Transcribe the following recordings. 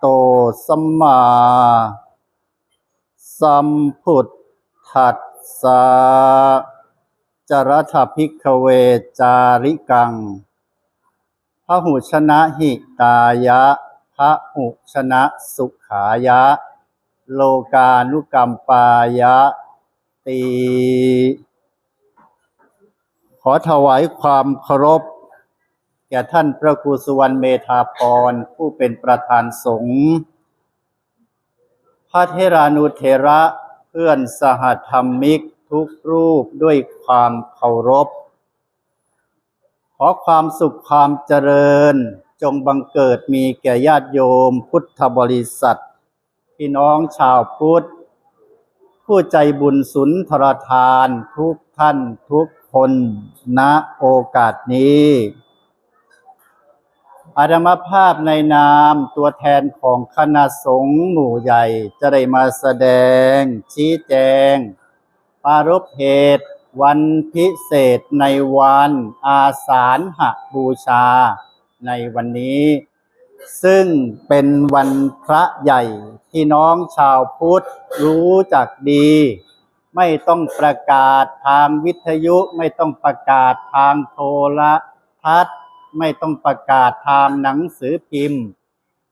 โตสัมมาสัมพุทธัสสะจรถพิกเวจาริกังพระหุชนะหิตายะพระหุชนะสุขายะ โลกานุกรรมปายะตี ขอถวายความเคารพ แก่ท่านพระครูสุวรรณเมธาพร ผู้เป็นประธานสงฆ์พระเทรานุเทระเพื่อนสหธรรมิกทุกรูปด้วยความเคารพ ขอความสุขความเจริญ จงบังเกิดมีแก่ญาติโยมพุทธบริษัท พี่น้องชาวพุทธ ผู้ใจบุญสุนทรทานทุกท่านทุกคนณโอกาสนี้ อาตมภาพในนามตัวแทนของคณะสงฆ์หมู่ใหญ่ จะได้มาแสดง ชี้แจง ปารภเหตุ วันพิเศษในวันอาสาฬหบูชา ในวันนี้ ซึ่งเป็นวันพระใหญ่ที่น้องชาวพุทธรู้จักดี ไม่ต้องประกาศทางวิทยุไม่ต้องประกาศทางโทรทัศน์ ไม่ต้องประกาศทางหนังสือพิมพ์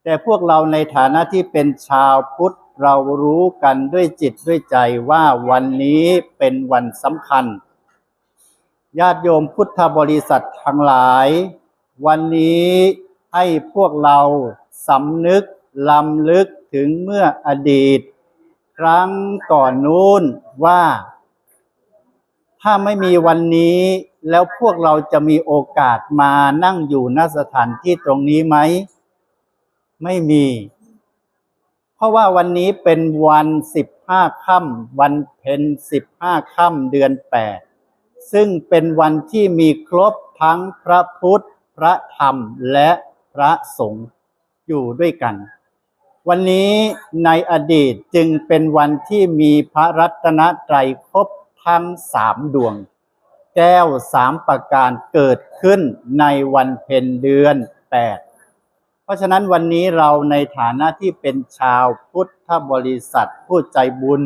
แต่พวกเราในฐานะที่เป็นชาวพุทธเรารู้กันด้วยจิตด้วยใจว่าวันนี้เป็นวันสำคัญ ญาติโยมพุทธบริษัททั้งหลาย วันนี้ให้พวกเราสำนึกลำลึกถึงเมื่ออดีต ครั้งก่อนนู้นว่า ถ้าไม่มีวันนี้แล้วพวกเราจะมีโอกาสมานั่งอยู่ณสถานที่ตรงนี้ไหม ไม่มี เพราะว่าวันนี้เป็นวันสิบห้าค่ำวันเพ็ญสิบห้าค่ำเดือนแปดซึ่งเป็นวันที่มีครบทั้งพระพุทธ พระธรรมและพระสงฆ์อยู่ด้วยกัน วันนี้ในอดีตจึงเป็นวันที่มีพระรัตนตรัยครบ ทั้งสามดวง แก้วสามประการเกิดขึ้นในวันเพ็ญเดือนแปดเพราะฉะนั้นวันนี้เราในฐานะที่เป็นชาวพุทธบริษัทผู้ใจบุญ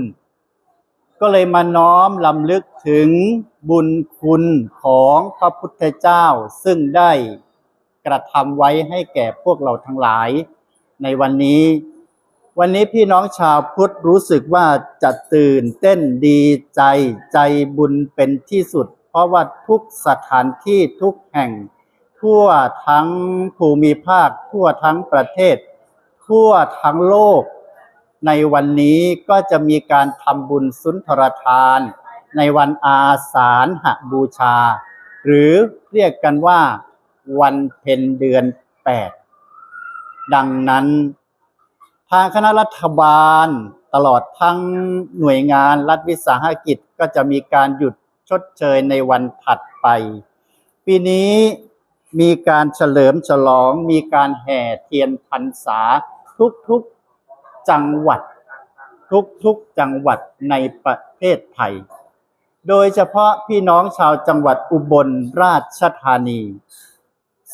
ก็เลยมาน้อมลำลึกถึงบุญคุณของพระพุทธเจ้า ซึ่งได้กระทำไว้ให้แก่พวกเราทั้งหลาย ในวันนี้ วันนี้พี่น้องชาวพุทธรู้สึกว่าจะตื่นเต้นดีใจใจบุญเป็นที่สุด เพราะว่าทุกสถานที่ทุกแห่ง ทั่วทั้งภูมิภาค ทั่วทั้งประเทศ ทั่วทั้งโลก ในวันนี้ก็จะมีการทำบุญสุนทรทาน ในวันอาสาฬหบูชา หรือเรียกกันว่า วันเพ็ญเดือนแปดดังนั้น ทางคณะรัฐบาล ตลอดทั้งหน่วยงานรัฐวิสาหกิจก็จะมีการหยุดชดเชยในวันถัดไป ปีนี้มีการเฉลิมฉลอง มีการแห่เทียนพรรษาทุกๆจังหวัด ทุกๆจังหวัดในประเทศไทย โดยเฉพาะพี่น้องชาวจังหวัดอุบลราชธานี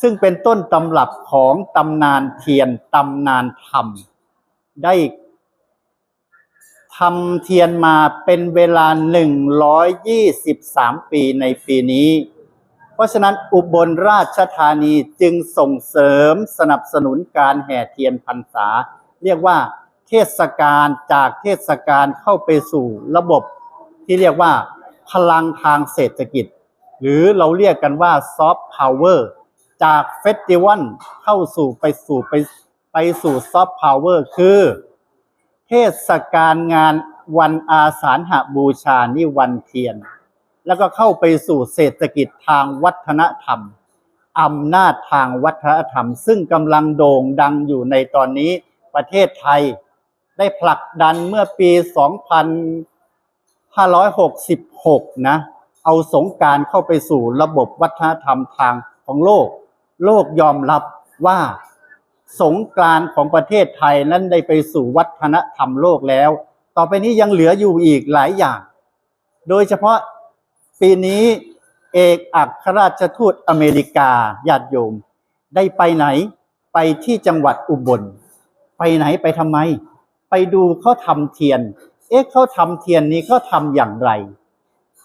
ซึ่งเป็นต้นตำรับของตำนานเทียนตำนานธรรม ได้ทำเทียนมาเป็นเวลา 123 ปีในปีนี้ เพราะฉะนั้นอุบลราชธานีจึงส่งเสริมสนับสนุนการแห่เทียนพรรษา เรียกว่าเทศกาลจากเทศกาลเข้าไปสู่ระบบที่เรียกว่า พลังทางเศรษฐกิจ หรือเราเรียกกันว่าซอฟต์พาวเวอร์จากเฟสติวัลเข้าสู่ไปสู่ไป ไปสู่ซอฟต์พาวเวอร์คือ เทศกาลงานวันอาสาฬหบูชานี่วันเทียน แล้วก็เข้าไปสู่เศรษฐกิจทางวัฒนธรรมอำนาจทางวัฒนธรรม ซึ่งกำลังโด่งดังอยู่ในตอนนี้ประเทศไทยได้ผลักดันเมื่อปี 2566 นะ เอาสงการเข้าไปสู่ระบบวัฒนธรรมทางของโลก โลกยอมรับว่า สงกรานต์ของประเทศไทยนั้นได้ไปสู่วัฒนธรรมโลกแล้ว ต่อไปนี้ยังเหลืออยู่อีกหลายอย่าง โดยเฉพาะปีนี้เอกอัครราชทูตอเมริกาญาติโยม ได้ไปไหนไปที่จังหวัดอุบล ไปไหนไปทำไม ไปดูเขาทำเทียน เอ๊ะเขาทำเทียนนี้เขาทำอย่างไร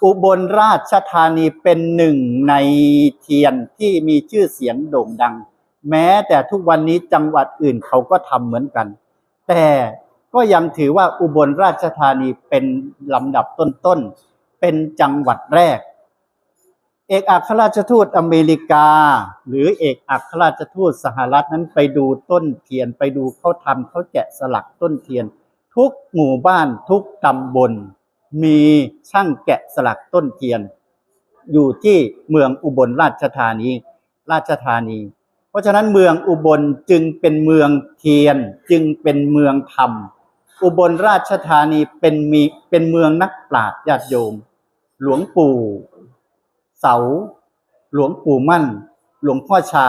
อุบลราชธานีเป็นหนึ่งในเทียนที่มีชื่อเสียงโด่งดัง แม้แต่ทุกวันนี้จังหวัดอื่นเขาก็ทำเหมือนกัน แต่ก็ยังถือว่าอุบลราชธานีเป็นลำดับต้นๆ เป็นจังหวัดแรก เอกอัครราชทูตอเมริกา หรือเอกอัครราชทูตสหรัฐนั้นไปดูต้นเทียนไปดูเขาทำเขาแกะสลักต้นเทียน ทุกหมู่บ้านทุกตำบล มีช่างแกะสลักต้นเทียน อยู่ที่เมืองอุบลราชธานี ราชธานี เพราะฉะนั้นเมืองอุบลจึงเป็นเมืองเทียนจึงเป็นเมืองธรรม อุบลราชธานีเป็นมีเป็นเมืองนักปราชญ์ญาติโยม หลวงปู่ เสา หลวงปู่มั่น หลวงพ่อชา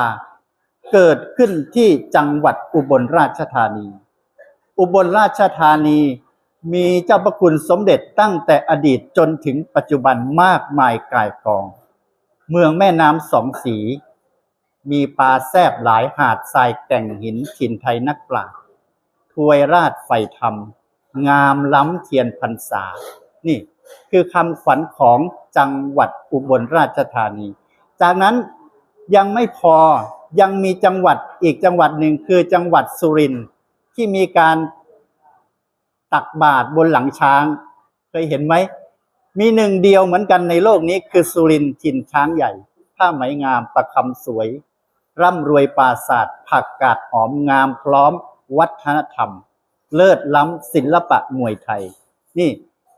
เกิดขึ้นที่จังหวัดอุบลราชธานี อุบลราชธานีมีเจ้าประคุณสมเด็จตั้งแต่อดีตจนถึงปัจจุบันมากมายกายกอง เมืองแม่น้ำสองสี มีปลาแซบหลายหาดทรายแก่งหินถิ่นไทยนักปราชญ์ถวยราชไฟธรรม งามล้ำเทียนพรรษา นี่คือคำขวัญของจังหวัดอุบลราชธานี จากนั้นยังไม่พอยังมีจังหวัดอีกจังหวัดหนึ่งคือจังหวัดสุรินทร์ที่มีการตักบาตรบนหลังช้าง เคยเห็นไหม มีหนึ่งเดียวเหมือนกันในโลกนี้คือสุรินทร์ถิ่นช้างใหญ่ ผ้าไหมงามประคำสวย ร่ำรวยปราศาสตร์ผักกาดหอมงามพร้อมวัฒนธรรม เลิศล้ำศิลปะมวยไทย นี่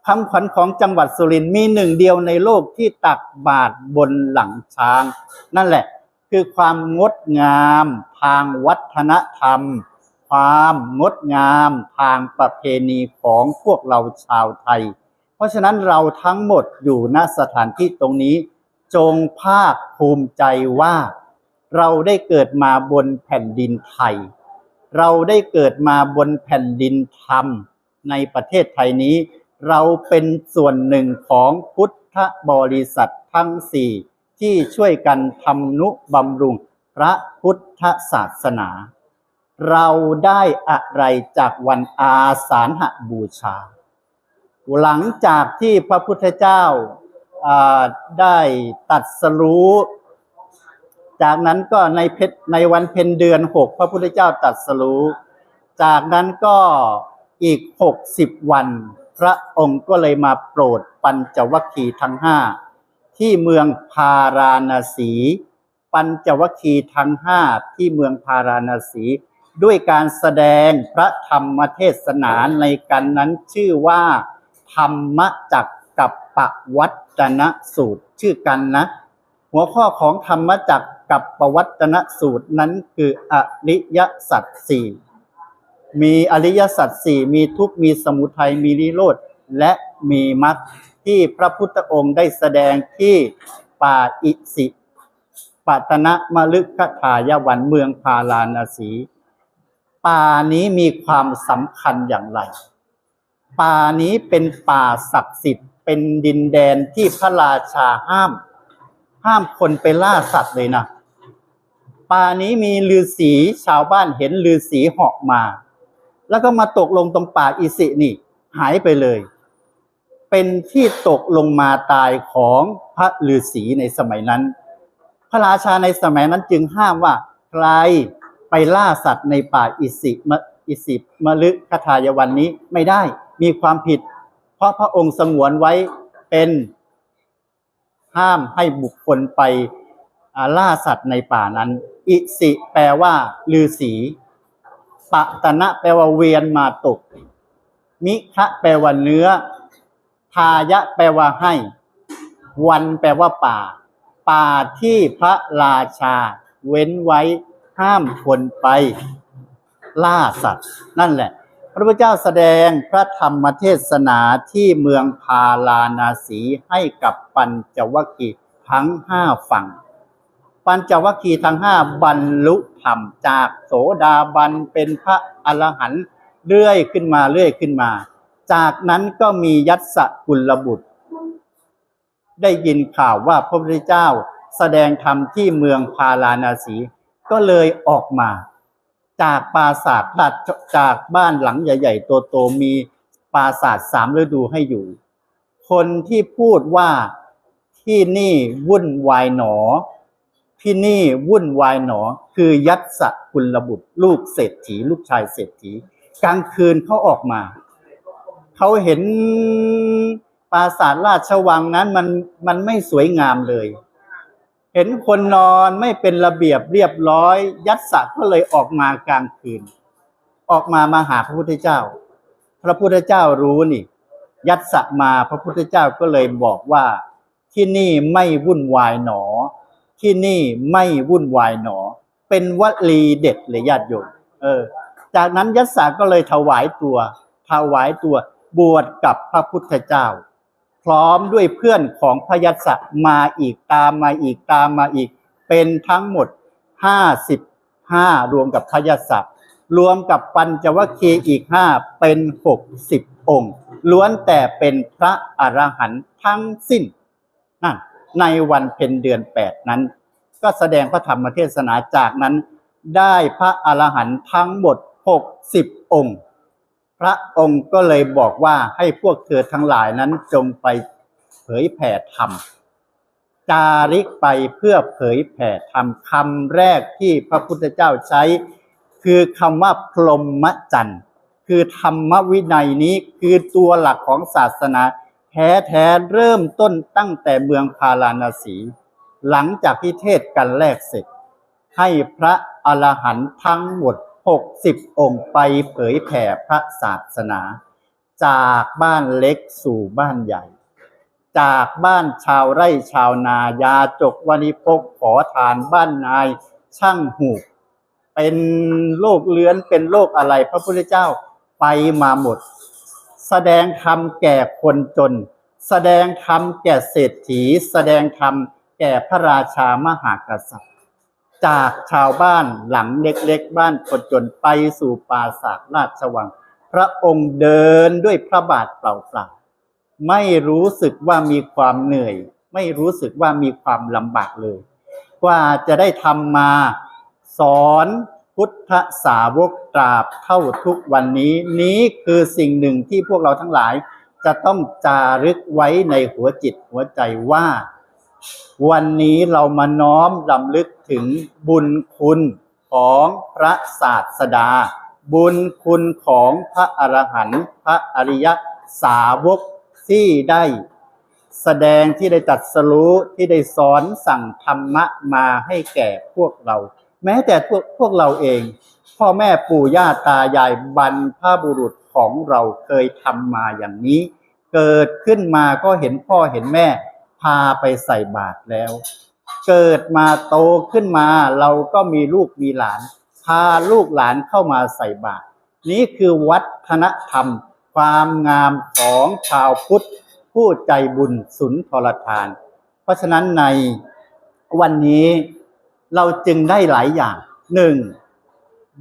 คำขวัญของจังหวัดสุรินทร์มีหนึ่งเดียวในโลกที่ตักบาตรบนหลังช้าง นั่นแหละคือความงดงามทางวัฒนธรรม ความงดงามทางประเพณีของพวกเราชาวไทย เพราะฉะนั้นเราทั้งหมดอยู่ณสถานที่ตรงนี้ จงภาคภูมิใจว่า เราได้เกิดมาบนแผ่นดินไทย เราได้เกิดมาบนแผ่นดินธรรม ในประเทศไทยนี้ เราเป็นส่วนหนึ่งของพุทธบริษัททั้งสี่ที่ช่วยกันทำนุบำรุงพระพุทธศาสนา เราได้อะไรจากวันอาสาฬหบูชา หลังจากที่พระพุทธเจ้าได้ตัดสรู้ จากนั้นก็ในเพชรในวันเพ็ญเดือนหกพระพุทธเจ้าตรัดสรู้ จากนั้นก็อีกหกสิบวัน พระองค์ก็เลยมาโปรดปัญจวัคคีย์ทั้งห้าที่เมืองพาราณสี ปัญจวัคคีย์ทั้งห้าที่เมืองพาราณสี ด้วยการแสดงพระธรรมเทศนาในกันนั้นชื่อว่า ธรรมจักกับปวัตนสูตรชื่อกันนะ หัวข้อของธรรมจัก กับปวัตนสูตรนั้นคืออริยสัจสี่มีอริยสัจสี่มีทุกมีสมุทัยมีนิโรธและมีมรรคที่พระพุทธองค์ได้แสดงที่ป่าอิสิปตนะมลึกขทายวันเมืองพาราณสีป่านี้มีความสำคัญอย่างไร ป่านี้เป็นป่าศักดิ์สิทธิ์เป็นดินแดนที่พระราชาห้าม ห้ามคนไปล่าสัตว์เลยนะ ป่านี้มีฤาษีชาวบ้านเห็นฤาษีเหาะมา แล้วก็มาตกลงตรงป่าอิสินี่ หายไปเลย เป็นที่ตกลงมาตายของพระฤาษีในสมัยนั้น พระราชาในสมัยนั้นจึงห้ามว่าใครไปล่าสัตว์ในป่าอิสิมอิสิมลึคทายวันนี้ไม่ได้มีความผิด เพราะพระองค์สงวนไว้เป็นห้ามให้บุคคลไปล่าสัตว์ในป่านั้น อิสิแปลว่าฤาษีปะตนะแปลว่าเวียนมาตก มิคะแปลว่าเนื้อ ทายะแปลว่าให้ วันแปลว่าป่า ป่าที่พระราชา เว้นไว้ห้ามคนไป ล่าสัตว์ นั่นแหละพพระพุทธเจ้าแสดงพระธรรมเทศนาที่เมืองพาลานาสีให้กับปัญจวัคคีย์ทั้งห้าฝั่ง ปัญจวัคคีย์ทั้งห้าบรรลุธรรมจากโสดาบันเป็นพระอรหันต์เรื่อยขึ้นมาเรื่อยขึ้นมา จากนั้นก็มียัตสกุลบุตร ได้ยินข่าวว่าพระพุทธเจ้าแสดงธรรมที่เมืองพาราณสี ก็เลยออกมา จากปราสาทจากบ้านหลังใหญ่ ๆ โตๆมีปราสาทสามฤดูให้อยู่ คนที่พูดว่าที่นี่วุ่นวายหนอ ที่นี่วุ่นวายหนอ คือยัตสกุลบุตร ลูกเศรษฐี ลูกชายเศรษฐี กลางคืนเขาออกมา เขาเห็นปราสาทราชวังนั้นมันมันไม่สวยงามเลย เห็นคนนอนไม่เป็นระเบียบเรียบร้อย ยัตสก็เลยออกมากลางคืน ออกมามาหาพระพุทธเจ้า พระพุทธเจ้ารู้นี่ ยัตสมาพระพุทธเจ้าก็เลยบอกว่าที่นี่ไม่วุ่นวายหนอ ที่นี่ไม่วุ่นวายหนอ เป็นวลีเด็ดเลยญาติโยมเออ จากนั้นยัตสาก็เลยถวายตัวถวายตัวบวชกับพระพุทธเจ้า พร้อมด้วยเพื่อนของพยัตสะมาอีกตามมาอีกตามมาอีก เป็นทั้งหมดห้าสิบห้ารวมกับพยัตสะรวมกับปัญจวัคคีย์อีกห้าเป็นหกสิบองค์ ล้วนแต่เป็นพระอรหันต์ทั้งสิ้น ในวันเพ็ญเดือนแปดนั้น ก็แสดงพระธรรมเทศนาจากนั้นได้พระอรหันต์ทั้งหมดหกสิบองค์ พระองค์ก็เลยบอกว่าให้พวกเธอทั้งหลายนั้นจงไปเผยแผ่ธรรม จาริกไปเพื่อเผยแผ่ธรรมคำแรกที่พระพุทธเจ้าใช้ คือคำว่าพรหมจันทร์คือธรรมวินัยนี้คือตัวหลักของศาสนา แท้แท้ๆเริ่มต้นตั้งแต่เมืองพาราณสี หลังจากที่เทศกันแรกเสร็จ ให้พระอรหันต์ทั้งหมด 60 องค์ไปเผยแผ่พระศาสนา จากบ้านเล็กสู่บ้านใหญ่ จากบ้านชาวไร่ชาวนายาจกวณิพกขอทานบ้านนายช่างหูก เป็นโรคเลื้อนเป็นโรคอะไรพระพุทธเจ้าไปมาหมด แสดงธรรมแก่คนจน แสดงธรรมแก่เศรษฐี แสดงธรรมแก่พระราชามหากษัตริย์ จากชาวบ้านหลังเล็กๆ บ้านคนจนไปสู่ปราสาทราชวัง พระองค์เดินด้วยพระบาทเปล่าๆไม่รู้สึกว่ามีความเหนื่อย ไม่รู้สึกว่ามีความลำบากเลย กว่าจะได้ทำมาสอน พุทธสาวกตราบเท่าทุกวันนี้ นี้คือสิ่งหนึ่งที่พวกเราทั้งหลาย จะต้องจารึกไว้ในหัวจิตหัวใจว่า วันนี้เรามาน้อมลำลึกถึงบุญคุณของพระศาสดา บุญคุณของพระอรหันต์พระอริยสาวกที่ได้แสดงที่ได้ตัดสรู้ที่ได้สอนสั่งธรรมะมาให้แก่พวกเรา แม้แต่พวกพวกเราเอง พ่อแม่ปู่ย่าตายายบรรพบุรุษของเราเคยทำมาอย่างนี้ เกิดขึ้นมาก็เห็นพ่อเห็นแม่ พาไปใส่บาตรแล้ว เกิดมาโตขึ้นมาเราก็มีลูกมีหลาน พาลูกหลานเข้ามาใส่บาตรนี้คือวัฒนธรรม ความงามของชาวพุทธ ผู้ใจบุญสุนทรทาน เพราะฉะนั้นในวันนี้ เราจึงได้หลายอย่างหนึ่ง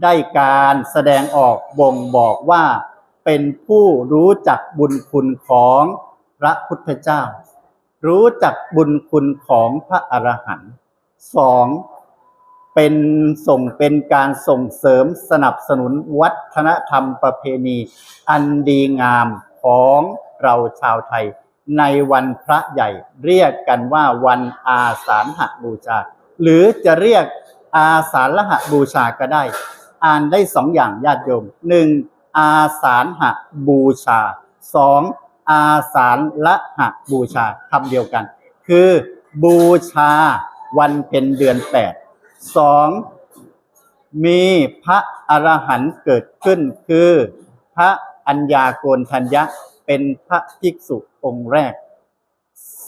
ได้การแสดงออกบ่งบอกว่าเป็นผู้รู้จักบุญคุณของพระพุทธเจ้า รู้จักบุญคุณของพระอรหันต์สองเป็นส่งเป็นการส่งเสริมสนับสนุนวัฒนธรรมประเพณี อันดีงามของเราชาวไทย ในวันพระใหญ่เรียกกันว่าวันอาสาฬหบูชา หรือจะเรียกอาสาฬหบูชาก็ได้ อ่านได้สองอย่างญาติโยมหนึ่งอาสาฬหะบูชาสองอาสาฬหะบูชาคำเดียวกัน คือบูชาวันเป็นเดือนแปดสองมีพระอรหันต์เกิดขึ้นคือ พระอัญญาโกณทัญญะเป็นพระภิกษุองค์แรก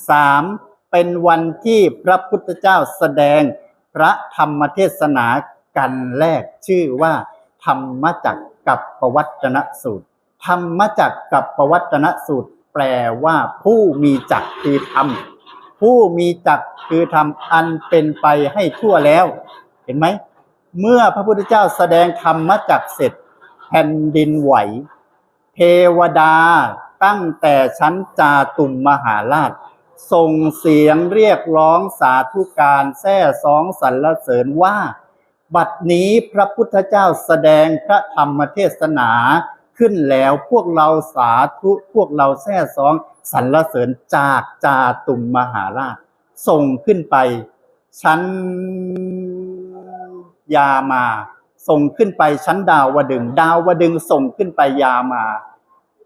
สาม เป็นวันที่พระพุทธเจ้าแสดงพระธรรมเทศนากันแรกชื่อว่า ธรรมจักกับปวัตนสูตร ธรรมจักกับปวัตนสูตร แปลว่าผู้มีจักคือธรรมผู้มีจักคือธรรมอันเป็นไปให้ทั่วแล้ว เห็นไหม เมื่อพระพุทธเจ้าแสดงธรรมจักเสร็จแผ่นดินไหว เทวดาตั้งแต่ชั้นจาตุมมหาราช ส่งเสียงเรียกร้องสาธุการแท้สองสรรเสริญว่า บัดนี้พระพุทธเจ้าแสดงพระธรรมเทศนาขึ้นแล้วพวกเราสาธุพวกเราแท้สองสรรเสริญจากจาตุมมหาราช ส่งขึ้นไป ชั้นยามา ส่งขึ้นไปชั้นดาวดึง ดาวดึงส่งขึ้นไปยามา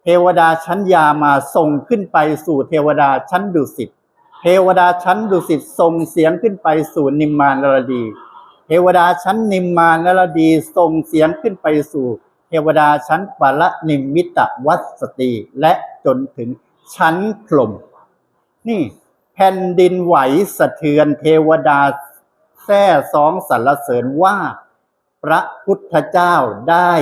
เทวดาชั้นยามาส่งขึ้นไปสู่เทวดาชั้นดุสิต เทวดาชั้นดุสิตส่งเสียงขึ้นไปสู่นิมมานรดี เทวดาชั้นนิมมานรดีส่งเสียงขึ้นไปสู่ เทวดาชั้นปละนิมมิตวัสตีและจนถึงชั้นพรมนี่แผ่นดินไหวสะเทือนเทวดาแท้สองสรรเสริญว่า พระพุทธเจ้าได้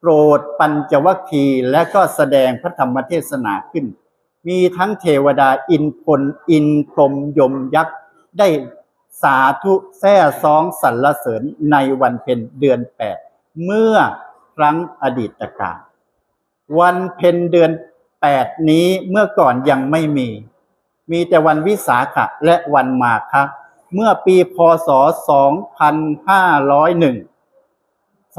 โปรดปัญจวัคคีย์และก็แสดงพระธรรมเทศนาขึ้น มีทั้งเทวดาอินพลอินพรหมยมยักษ์ ได้สาธุแท้สองสรรเสริญในวันเพ็ญเดือนแปดเมื่อครั้งอดีตกาลวันเพ็ญเดือนแปดนี้เมื่อก่อนยังไม่มี มีแต่วันวิสาขะและวันมาฆะเมื่อปีพศ 2501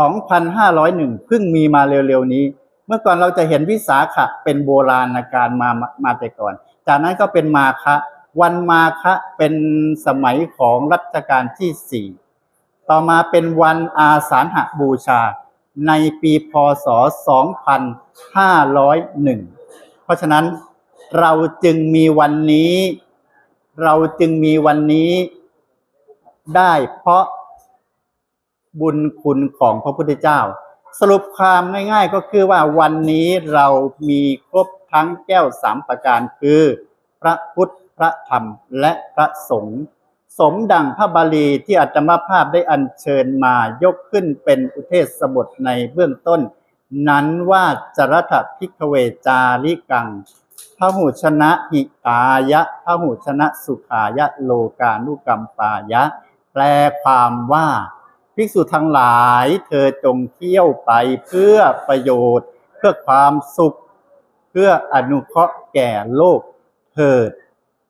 2,501 เพิ่งมีมาเร็วๆนี้ เมื่อก่อนเราจะเห็นวิสาขะเป็นโบราณการมามาแต่ก่อน จากนั้นก็เป็นมาคะ วันมาคะเป็นสมัยของรัชกาลที่สี่ต่อมาเป็นวันอาสาฬหบูชา ในปีพศ 2501 เพราะฉะนั้นเราจึงมีวันนี้ เราจึงมีวันนี้ได้เพราะ บุญคุณของพระพุทธเจ้า สรุปความง่าย ๆ ก็คือว่าวันนี้เรามีครบทั้งแก้วสามประการคือ พระพุทธพระธรรมและพระสงฆ์สมดังพระบาลีที่อาตมภาพได้อัญเชิญมายกขึ้นเป็นอุเทศบทในเบื้องต้น นั้นว่าจรัตพิกเวจาริกังพระหูชนะหิตายะพระหูชนะสุขายะโลกานุกรรมปายะ แปลความว่า ภิกษุทั้งหลาย เธอจงเที่ยวไปเพื่อประโยชน์ เพื่อความสุข เพื่ออนุเคราะห์แก่โลกเถิด